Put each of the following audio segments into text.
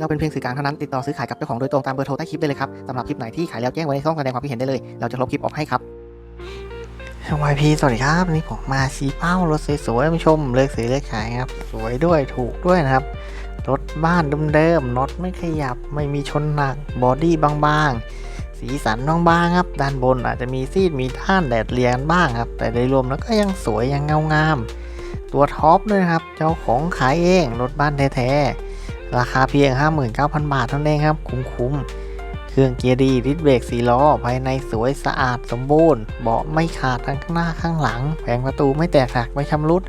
เราเป็นเพียงสื่อกลางเท่านั้นติดต่อซื้อขายกับเจ้าของโดยตรงตามเบอร์โทรใต้คลิปได้เลยครับสำหรับคลิปไหนที่ขายแล้วแจ้งไว้ในช่องแสดงความคิดเห็นได้เลย เราจะลบคลิปออกให้ครับ YP สวัสดีครับวันนี่ผมมาชี้เป้ารถสวยๆท่าชมเลือกซื้อเลือกขายครับ สวยด้วยถูกด้วยนะครับ รถบ้านเดิมๆน็อตไม่ขยับไม่มีชนหนักบอดี้บางๆ สีสันบางๆครับ ด้านบนอาจจะมีซีดมีท่านแดดเรียนบ้างครับ แต่โดยรวมแล้วก็ยังสวยยังเงางาม ตัวท็อปด้วยครับ เจ้าของขายเองรถบ้านแท้ๆ ราคาเพียง 59,000 บาทเท่านั้นครับ คุ้มๆ เครื่องเกียร์ดีดิสเบรกสีล้อ ภายในสวยสะอาดสมบูรณ์ เบาะไม่ขาดทั้งข้างหน้าข้างหลัง แผงประตูไม่แตกหักไม่ชำรุด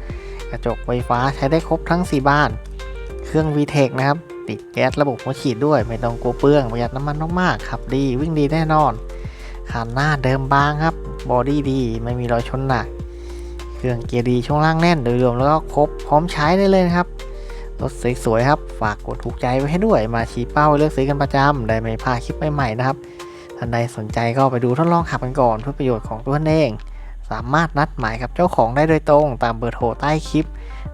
กระจกไฟฟ้าใช้ได้ครบทั้ง 4 บ้าน เครื่อง VTEC นะครับ ติดแก๊สระบบหัวฉีดด้วย ไม่ต้องกลัวเปลืองประหยัดน้ำมันมากๆขับดีวิ่งดีแน่นอนคันหน้าเดิมบางครับ บอดี้ดี ไม่มีรอยชนหนัก เครื่องเกียร์ดีช่วงล่างแน่นโดยรวมแล้วก็ครบพร้อมใช้ได้เลยครับ รถสวยๆครับ ฝากกดถูกใจไว้ให้ด้วย มาชี้เป้าเลือกซื้อกันประจำได้ไม่พลาดคลิปใหม่ๆนะครับท่านใดสนใจก็ไปดูทดลองขับกันก่อนเพื่อประโยชน์ของตัวเอง สามารถนัดหมายกับเจ้าของได้โดยตรง ตามเบอร์โทรใต้คลิป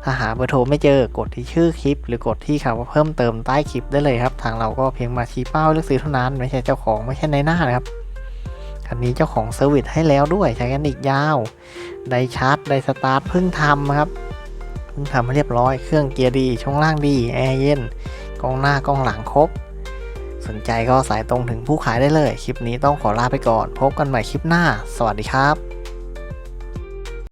ถ้าหาเบอร์โทรไม่เจอกดที่ชื่อคลิป หรือกดที่คำว่าเพิ่มเติมใต้คลิปได้เลยครับ ทางเราก็เพียงมาชี้เป้าเลือกซื้อเท่านั้น ไม่ใช่เจ้าของไม่ใช่ในหน้านะครับคันนี้เจ้าของเซอร์วิสให้แล้วด้วยใช้กันอีกยาว ได้ชาร์จได้สตาร์ทเพิ่งทำครับ ทำให้เรียบร้อย เครื่องเกียร์ดี ช่วงล่างดี แอร์เย็น กล้องหน้ากล้องหลังครบ สนใจก็สายตรงถึงผู้ขายได้เลย คลิปนี้ต้องขอลาไปก่อน พบกันใหม่คลิปหน้า สวัสดีครับ